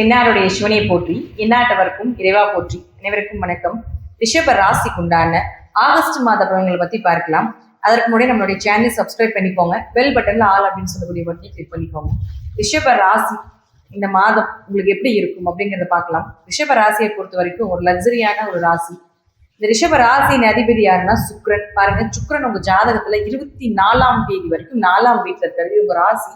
தென்னாருடைய சிவனை போற்றி எந்நாட்டவருக்கும் இறைவா போற்றி. அனைவருக்கும் வணக்கம். ரிஷப ராசிக்கு உண்டான ஆகஸ்ட் மாத பலன்களை பத்தி பார்க்கலாம். அதற்கு முன்னாடி நம்மளுடைய சேனல் சப்ஸ்கிரைப் பண்ணிக்கோங்க. பெல் பட்டன்ல ஆல் அப்படின்னு சொல்லக்கூடிய பட்டனை கிளிக் பண்ணிக்கோங்க. ரிஷப ராசி இந்த மாதம் உங்களுக்கு எப்படி இருக்கும் அப்படிங்கிறத பார்க்கலாம். ரிஷப ராசியை பொறுத்த வரைக்கும் ஒரு லக்ஸரியான ஒரு ராசி. இந்த ரிஷப ராசியின் அதிபதி யாருன்னா சுக்ரன் பாருங்க சுக்ரன் உங்க ஜாதகத்துல இருபத்தி நாலாம் தேதி வரைக்கும் நாலாம் வீட்டில் இருக்கிறது உங்க ராசி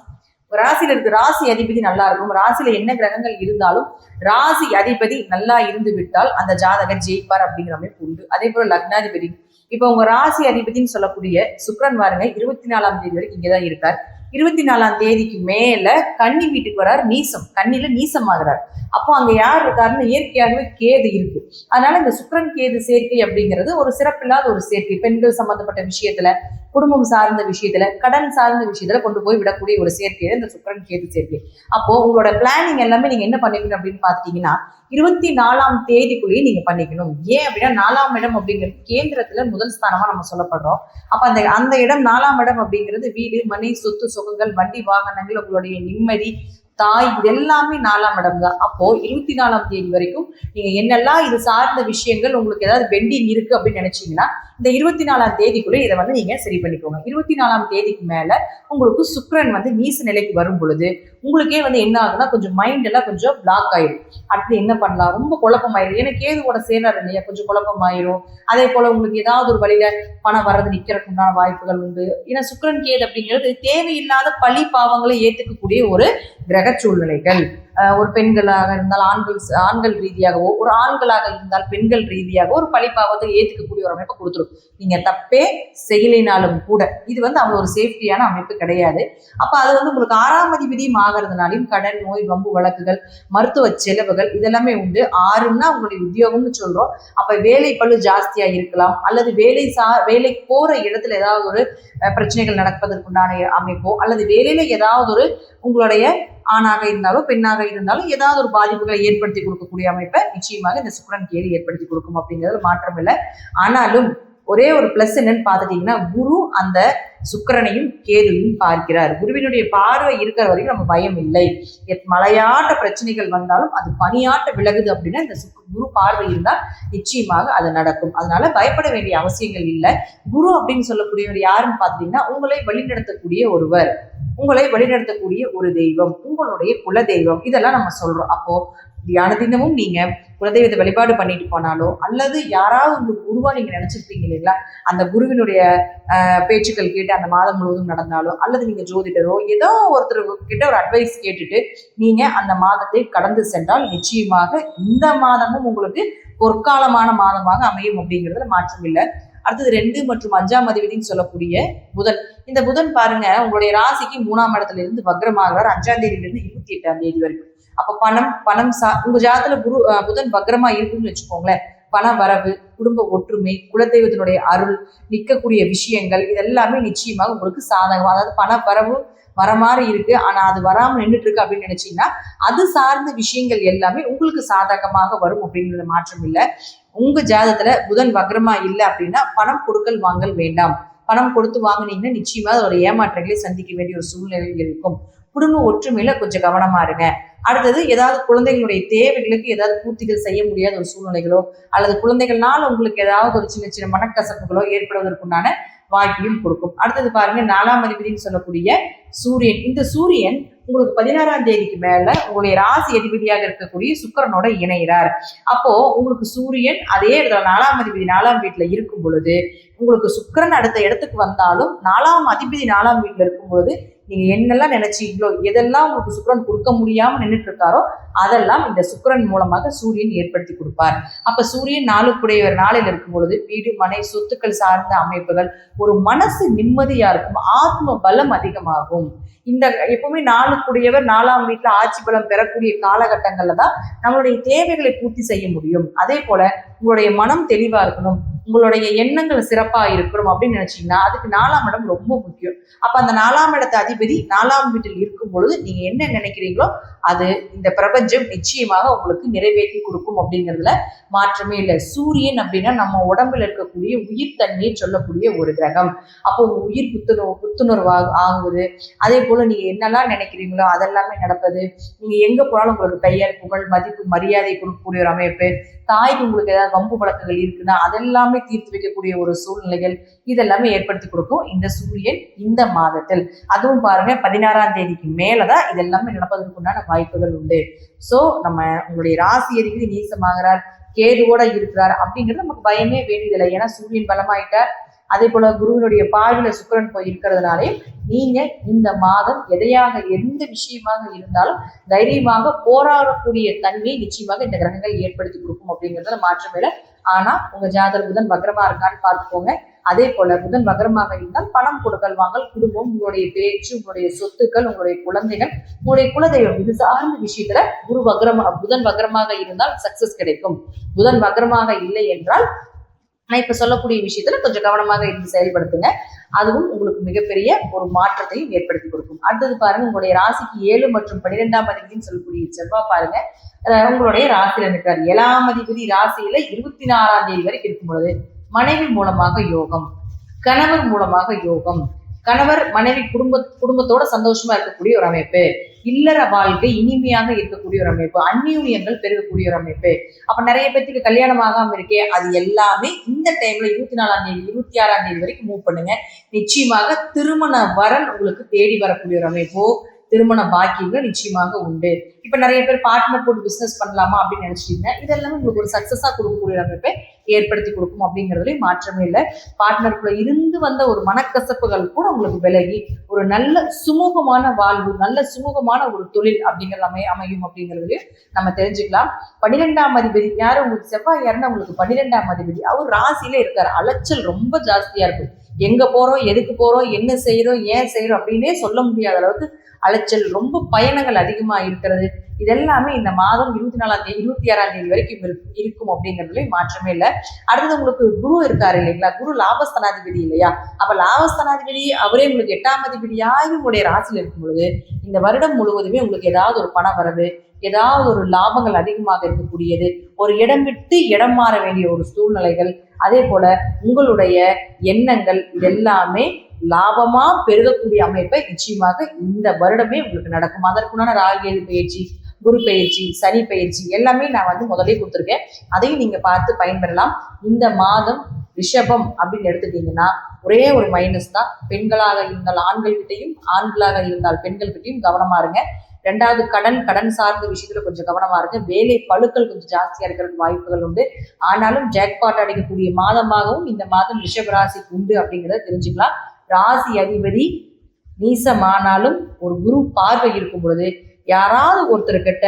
ராசியில இருக்க ராசி அதிபதி நல்லா இருக்கும். ராசியில என்ன கிரகங்கள் இருந்தாலும் ராசி அதிபதி நல்லா இருந்து விட்டால் அந்த ஜாதகர் ஜெயிப்பார் அப்படிங்கிற அமைப்பு உண்டு. அதே போல லக்னாதிபதி. இப்ப உங்க ராசி அதிபதினு சொல்லக்கூடிய சுக்ரன் பாருங்க இருபத்தி நாலாம் தேதி வரைக்கும் இங்கதான் இருக்கார். இருபத்தி நாலாம் தேதிக்கு மேல கன்னி வீட்டுக்கு வரார் நீசம். கண்ணில நீசம் ஆகிறார் அப்போ அங்க யார் இருக்காருன்னு இயற்கையாகவே கேது இருக்கு. அதனால இந்த சுக்கரன் கேது சேர்க்கை அப்படிங்கிறது ஒரு சிறப்பில்லாத ஒரு சேர்க்கை. பெண்கள் சம்பந்தப்பட்ட விஷயத்துல குடும்பம் சார்ந்த விஷயத்துல கடன் சார்ந்த விஷயத்துல கொண்டு போய் விடக்கூடிய ஒரு சேர்க்கை இந்த சுக்கரன் கேது சேர்க்கை. அப்போ உங்களோட பிளானிங் எல்லாமே நீங்க என்ன பண்ணிக்கணும் அப்படின்னு பாத்தீங்கன்னா இருபத்தி நாலாம் தேதிக்குள்ளேயே நீங்க பண்ணிக்கணும். ஏன் அப்படின்னா நாலாம் இடம் அப்படிங்கிறது கேந்திரத்துல முதல் ஸ்தானமா நம்ம சொல்லப்படுறோம். அப்ப அந்த அந்த இடம் நாலாம் இடம் அப்படிங்கிறது வீடு மனை சொத்து சுகங்கள் வண்டி வாகனங்கள் உங்களுடைய நிம்மதி தாய் இது எல்லாமே நாலாம் இடம் தான் அப்போ இருபத்தி நாலாம் தேதி வரைக்கும் நீங்க என்னெல்லாம் இது சார்ந்த விஷயங்கள் உங்களுக்கு ஏதாவது பெண்டிங் இருக்கு அப்படின்னு நினைச்சீங்கன்னா இந்த இருபத்தி நாலாம் தேதிக்குள்ளே இதை வந்து நீங்க சரி பண்ணிக்கோங்க. இருபத்தி நாலாம் தேதிக்கு மேல உங்களுக்கு சுக்கரன் வந்து நீச நிலைக்கு வரும் பொழுது உங்களுக்கே வந்து என்ன ஆகுதுன்னா கொஞ்சம் மைண்ட் எல்லாம் கொஞ்சம் பிளாக் ஆயிடும் அடுத்து என்ன பண்ணலாம்? ரொம்ப குழப்பமாயிரும். ஏன்னா கேதுவோட சேர்றாரு இல்லையா? கொஞ்சம் குழப்பமாயிரும். அதே போல உங்களுக்கு ஏதாவது ஒரு வழியில பணம் வர்றது நிக்கிறதுக்கு உண்டான வாய்ப்புகள் உண்டு. ஏன்னா சுக்கரன் கேது அப்படிங்கிறது தேவையில்லாத பழி பாவங்களை ஏத்துக்கக்கூடிய ஒரு கிரக சூழ்நிலைகள் ஒரு பெண்களாக இருந்தால் ஆண்கள் ஆண்கள் ரீதியாகவோ ஒரு ஆண்களாக இருந்தால் பெண்கள் ரீதியாகவோ ஒரு பழிப்பாவத்தை ஏற்றுக்கக்கூடிய ஒரு அமைப்பை கொடுத்துரும். நீங்கள் தப்பே செய்யலைனாலும் கூட இது வந்து அவ்வளோ ஒரு சேஃப்டியான அமைப்பு கிடையாது. அப்போ அது வந்து உங்களுக்கு ஆறாம் அதிபதியும் ஆகிறதுனாலையும் கடன் நோய் வம்பு வழக்குகள் மருத்துவ செலவுகள் இதெல்லாமே உண்டு. ஆறுன்னா உங்களுடைய உத்தியோகம்னு சொல்கிறோம் அப்போ வேலை பழு ஜாஸ்தியாக இருக்கலாம். அல்லது வேலை சா வேலை போகிற இடத்துல ஏதாவது ஒரு பிரச்சனைகள் நடப்பதற்குண்டான அமைப்போ அல்லது வேலையில் ஏதாவது ஒரு உங்களுடைய ஆணாக இருந்தாலும் பெண்ணாக இருந்தாலும் ஏதாவது ஒரு பாதிப்புகளை ஏற்படுத்தி கொடுக்கக்கூடிய அமைப்பை நிச்சயமாக இந்த சுக்கரன் கேது ஏற்படுத்தி கொடுக்கும் அப்படிங்கிறது மாற்றம் இல்லை ஆனாலும் ஒரே ஒரு பிளஸ் என்னன்னு பார்த்துட்டீங்கன்னா குரு அந்த சுக்கிரனையும் கேதுவையும் பார்க்கிறார். குருவினுடைய பார்வை இருக்கிற வரைக்கும் நம்ம பயம் இல்லை. எத் மலையாட்ட பிரச்சனைகள் வந்தாலும் அது பணியாட்ட விலகுது அப்படின்னா இந்த சுக் குரு பார்வை இருந்தால் நிச்சயமாக அது நடக்கும். அதனால பயப்பட வேண்டிய அவசியங்கள் இல்லை. குரு அப்படின்னு சொல்லக்கூடியவர் யாருன்னு பார்த்தீங்கன்னா உங்களை வழிநடத்தக்கூடிய ஒருவர். உங்களை வழிநடத்தக்கூடிய ஒரு தெய்வம். உங்களுடைய குல தெய்வம் இதெல்லாம் நம்ம சொல்றோம். அப்போ தியான தினமும் நீங்க குலதெய்வத்தை வழிபாடு பண்ணிட்டு போனாலோ அல்லது யாராவது உங்களுக்கு குருவா நீங்க நினைச்சிருப்பீங்க இல்லைங்களா? அந்த குருவினுடைய பேச்சுக்கள் கேட்டு அந்த மாதம் முழுவதும் நடந்தாலோ அல்லது நீங்க ஜோதிடரோ ஏதோ ஒருத்தர் கிட்ட ஒரு அட்வைஸ் கேட்டுட்டு நீங்க அந்த மாதத்தை கடந்து சென்றால் நிச்சயமாக இந்த மாதமும் உங்களுக்கு பொற்காலமான மாதமாக அமையும் அப்படிங்கிறதுல மாற்றம் இல்லை. அடுத்தது ரெண்டு மற்றும் அஞ்சாம் அதிபதினு சொல்லக்கூடிய புதன். இந்த புதன் பாருங்க உங்களுடைய ராசிக்கு மூணாம் இடத்துல இருந்து வக்ரமாகிறார். அஞ்சாம் தேதியிலிருந்து இருபத்தி எட்டாம் தேதி வரைக்கும். அப்ப பணம் பணம் சா உங்க ஜாதத்துல குரு புதன் பக்ரமா இருக்குன்னு வச்சுக்கோங்களேன். பண வரவு குடும்ப ஒற்றுமை குலதெய்வத்தினுடைய அருள் நிற்கக்கூடிய விஷயங்கள் இதெல்லாமே நிச்சயமாக உங்களுக்கு சாதகம். அதாவது பண வரவு வர மாதிரி இருக்கு. ஆனா அது வராமல் நின்றுட்டு இருக்கு அப்படின்னு நினைச்சீங்கன்னா அது சார்ந்த விஷயங்கள் எல்லாமே உங்களுக்கு சாதகமாக வரும் அப்படிங்கிறது மாற்றம் இல்லை. உங்க ஜாதத்துல புதன் வக்ரமா இல்லை அப்படின்னா பணம் கொடுக்கல் வாங்கல் வேண்டாம். பணம் கொடுத்து வாங்கினீங்கன்னா நிச்சயமா அதோட ஏமாற்றங்களை சந்திக்க வேண்டிய ஒரு சூழ்நிலைகள் இருக்கும். குடும்ப ஒற்றுமையில கொஞ்சம் கவனமா இருங்க. அடுத்தது ஏதாவது குழந்தைகளுடைய தேவைகளுக்கு ஏதாவது பூர்த்திகள் செய்ய முடியாத ஒரு சூழ்நிலைகளோ அல்லது குழந்தைகள்னால உங்களுக்கு ஏதாவது ஒரு சின்ன சின்ன மனக்கசப்புகளோ ஏற்படுவதற்குண்டான வாய்ப்பையும் கொடுக்கும். அடுத்தது பாருங்க நாலாம் அதிபதினு சொல்லக்கூடிய சூரியன். இந்த சூரியன் உங்களுக்கு பதினாறாம் தேதிக்கு மேல உங்களுடைய ராசி அதிபதியாக இருக்கக்கூடிய சுக்கிரனோட இணைகிறார். அப்போ உங்களுக்கு சூரியன் அதே இடத்துல நாலாம் அதிபதி நாலாம் வீட்டுல இருக்கும் பொழுது உங்களுக்கு சுக்கரன் அடுத்த இடத்துக்கு வந்தாலும் நாலாம் அதிபதி நாலாம் வீட்டுல இருக்கும் பொழுது நீங்க என்னெல்லாம் நினைச்சீங்களோ எதெல்லாம் உங்களுக்கு சுக்கரன் கொடுக்க முடியாம நின்றுட்டு இருக்காரோ அதெல்லாம் இந்த சுக்கரன் மூலமாக சூரியன் ஏற்படுத்தி கொடுப்பார். அப்ப சூரியன் நாளுக்குடையவர் நாளில் இருக்கும் பொழுது வீடு மனை சொத்துக்கள் சார்ந்த அமைப்புகள் ஒரு மனசு நிம்மதியா இருக்கும் ஆத்ம பலம் அதிகமாகும். இந்த எப்பவுமே நாளுக்குடையவர் நாலாம் வீட்டுல ஆட்சி பலம் பெறக்கூடிய காலகட்டங்கள்ல தான் நம்மளுடைய தேவைகளை பூர்த்தி செய்ய முடியும். அதே போல உங்களுடைய மனம் தெளிவா இருக்கணும் உங்களுடைய எண்ணங்கள் சிறப்பாக இருக்கணும் அப்படின்னு நினைச்சீங்கன்னா அதுக்கு நாலாம் இடம் ரொம்ப முக்கியம். அப்போ அந்த நாலாம் இடத்த அதிபதி நாலாம் வீட்டில் இருக்கும் பொழுது நீங்கள் என்ன நினைக்கிறீங்களோ அது இந்த பிரபஞ்சம் நிச்சயமாக உங்களுக்கு நிறைவேற்றி கொடுக்கும் அப்படிங்கிறதுல மாற்றமே இல்லை. சூரியன் அப்படின்னா நம்ம உடம்புல இருக்கக்கூடிய உயிர் தன்மையை சொல்லக்கூடிய ஒரு கிரகம். அப்போ உயிர் புத்துணர்வு புத்துணர்வாக ஆகுது. அதே போல் நீங்கள் என்னெல்லாம் நினைக்கிறீங்களோ அதெல்லாமே நடப்பது. நீங்கள் எங்கே போனாலும் உங்களுக்கு பெயர் புகழ் மதிப்பு மரியாதை கொடுக்கக்கூடிய ஒரு அமைப்பு. தாய்க்கு உங்களுக்கு ஏதாவது வம்பு வழக்குகள் இருக்குன்னா அதெல்லாமே தீர்த்து வைக்கக்கூடிய ஒரு சூழ்நிலைகள் இதெல்லாமே ஏற்படுத்தி கொடுக்கும் இந்த சூரியன் இந்த மாதத்தில். அதுவும் பாருங்க பதினாறாம் தேதிக்கு மேலதான் இதெல்லாமே நடப்பதற்குண்டான வாய்ப்புகள் உண்டு. சோ நம்ம உங்களுடைய ராசி அதிபதி நீசமாகிறார் கேதுவோட இருக்கிறார் அப்படிங்கிறது நமக்கு பயமே வேண்டியதில்லை. ஏன்னா சூரியன் பலமாயிட்டார். அதே போல குருவினுடைய பார்வையில சுக்கிரன் போய் இருக்கிறதுனாலே நீங்க இந்த மாதம் எதையாக எந்த விஷயமாக இருந்தாலும் தைரியமாக போராடக்கூடிய தன்மையை நிச்சயமாக இந்த கிரகங்கள் ஏற்படுத்தி கொடுக்கும் அப்படிங்கிறதுல மாற்றம் இல்லை. ஆனா உங்க ஜாதர் புதன் பக்ரமா இருக்கான்னு பார்த்துக்கோங்க. அதே போல புதன் பக்ரமாக இருந்தால் பணம் கொடுக்கல் வாங்கல் குடும்பம் உங்களுடைய பேச்சு உங்களுடைய சொத்துக்கள் உங்களுடைய குழந்தைகள் உங்களுடைய குலதெய்வம் இது சார்ந்த விஷயத்துல குரு வக்ரமா புதன் பக்ரமாக இருந்தால் சக்சஸ் கிடைக்கும். புதன் பக்ரமாக இல்லை என்றால் ஆனால் இப்ப சொல்லக்கூடிய விஷயத்துல கொஞ்சம் கவனமாக இருந்து செயல்படுத்துங்க. அதுவும் உங்களுக்கு மிகப்பெரிய ஒரு மாற்றத்தையும் ஏற்படுத்தி கொடுக்கும். அடுத்தது பாருங்க உங்களுடைய ராசிக்கு ஏழு மற்றும் பன்னிரெண்டாம் அதிபதினு சொல்லக்கூடிய செவ்வாய் பாருங்க உங்களுடைய ராசியில இருக்கிறார் ஏழாம் அதிபதி ராசியில இருபத்தி நாலாம் தேதி வரைக்கும் இருக்கும் பொழுது மனைவி மூலமாக யோகம் கணவர் மூலமாக யோகம் கணவர் மனைவி குடும்ப குடும்பத்தோட சந்தோஷமா இருக்கக்கூடிய ஒரு அமைப்பு. இல்லற வாழ்க்கை இனிமையாக இருக்கக்கூடிய ஒரு அமைப்பு. அந்யூன்யங்கள் பெருகக்கூடிய ஒரு அமைப்பு. அப்ப நிறைய பேர்த்துக்கு கல்யாணம் ஆகாம இருக்கே அது எல்லாமே இந்த டைம்ல இருபத்தி நாலாம் தேதி இருபத்தி ஆறாம் தேதி வரைக்கும் மூவ் பண்ணுங்க. நிச்சயமாக திருமண வரன் உங்களுக்கு தேடி வரக்கூடிய ஒரு அமைப்போ. திருமண பாக்கியங்கள் நிச்சயமாக உண்டு. இப்ப நிறைய பேர் பார்ட்னர் போட்டு பிசினஸ் பண்ணலாமா அப்படின்னு நினைச்சிட்டீங்க இதெல்லாமே உங்களுக்கு ஒரு சக்சஸா கொடுக்கக்கூடிய அமைப்பை ஏற்படுத்தி கொடுக்கும் அப்படிங்கிறதுலயும் மாற்றமே இல்லை. பார்ட்னருக்குள்ள இருந்து வந்த ஒரு மனக்கசப்புகள் கூட உங்களுக்கு விலகி ஒரு நல்ல சுமூகமான வாழ்வு நல்ல சுமூகமான ஒரு தொழில் அப்படிங்கிறது அமைய அமையும் அப்படிங்கிறதுலயும் நம்ம தெரிஞ்சுக்கலாம். பன்னிரெண்டாம் அதிபதி யாரும் உங்களுக்கு செவ்வாய் யாருன்னா உங்களுக்கு பன்னிரெண்டாம் அதிபதி. அவர் ராசியில இருக்காரு. அலைச்சல் ரொம்ப ஜாஸ்தியா இருக்கும் எங்க போறோம் எதுக்கு போறோம் என்ன செய்யறோம் ஏன் செய்யறோம் அப்படின்னே சொல்ல முடியாத அளவுக்கு அலைச்சல் ரொம்ப பயணங்கள் அதிகமா இருக்கிறது. இதெல்லாமே இந்த மாதம் இருபத்தி நாலாம் தேதி இருபத்தி ஆறாம் தேதி வரைக்கும் இருக்கும் அப்படிங்கிறதுல மாற்றமே இல்லை. அடுத்தது உங்களுக்கு குரு இருக்காரு இல்லைங்களா? குரு லாபஸ்தனாதிபதி இல்லையா? அப்ப லாபஸ்தனாதிபதி அவரே உங்களுக்கு எட்டாம் அதிபதியாகி உங்களுடைய ராசியில் இருக்கும் பொழுது இந்த வருடம் முழுவதுமே உங்களுக்கு ஏதாவது ஒரு பணம் வரது ஏதாவது ஒரு லாபங்கள் அதிகமாக இருக்கக்கூடியது ஒரு இடம் விட்டு இடம் மாற வேண்டிய ஒரு சூழ்நிலைகள் அதே போல உங்களுடைய எண்ணங்கள் இதெல்லாமே லாபமா பெருகக்கூடிய அமைப்பை நிச்சயமாக இந்த வருடமே உங்களுக்கு நடக்கும். அதற்குண்டான ராகேது பயிற்சி குரு பயிற்சி சனி பயிற்சி எல்லாமே நான் வந்து முதலே கொடுத்துருக்கேன். அதையும் நீங்க பார்த்து பயன்பெறலாம். இந்த மாதம் ரிஷபம் அப்படின்னு எடுத்துட்டீங்கன்னா ஒரே ஒரு மைனஸ் தான். பெண்களாக இருந்தால் ஆண்கள் கிட்டையும் ஆண்களாக இருந்தால் பெண்கள் கிட்டையும் கவனமா இருங்க. ரெண்டாவது கடன் கடன் சார்ந்த விஷயத்துல கொஞ்சம் கவனமா இருக்கு வேலை பழுக்கள் கொஞ்சம் ஜாஸ்தியா இருக்கிறதுக்கு வாய்ப்புகள் உண்டு. ஆனாலும் ஜாக்பாட் அடிக்கக்கூடிய மாதமாகவும் இந்த மாதம் ரிஷபராசி உண்டு அப்படிங்கிறத தெரிஞ்சுக்கலாம். ராசி அதிபதி நீசமானாலும் ஒரு குரு பார்வை இருக்கும் பொழுது யாராவது ஒருத்தர்கிட்ட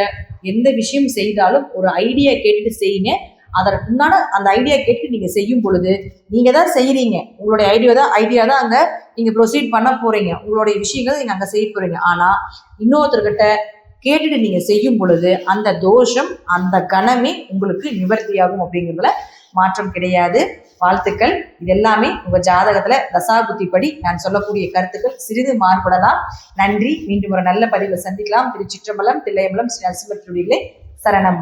எந்த விஷயம் செய்தாலும் ஒரு ஐடியா கேட்டுட்டு செய்யுங்க. அதற்குண்டான அந்த ஐடியா கேட்டு நீங்க செய்யும் பொழுது நீங்க தான் செய்யறீங்க உங்களுடைய ஐடியா தான் ஐடியா தான் அங்க நீங்க ப்ரொசீட் பண்ண போறீங்க. உங்களுடைய விஷயங்களை நீங்க அங்க செய்ய போறீங்க. ஆனா இன்னொருத்தர்கிட்ட கேட்டுட்டு நீங்க செய்யும் பொழுது அந்த தோஷம் அந்த கணமே உங்களுக்கு நிவர்த்தியாகும் அப்படிங்கிறதுல மாற்றம் கிடையாது. வாழ்த்துக்கள். இது எல்லாமே உங்க ஜாதகத்துல தசாபுத்தி படி நான் சொல்லக்கூடிய கருத்துக்கள். சிறிது மாறுபடலாம் நன்றி. மீண்டும் ஒரு நல்ல பதிவை சந்திக்கலாம். திரு சிற்றம்பலம் தில்லையம்பலம் ஸ்ரீ நரசிம்ம சரணம்.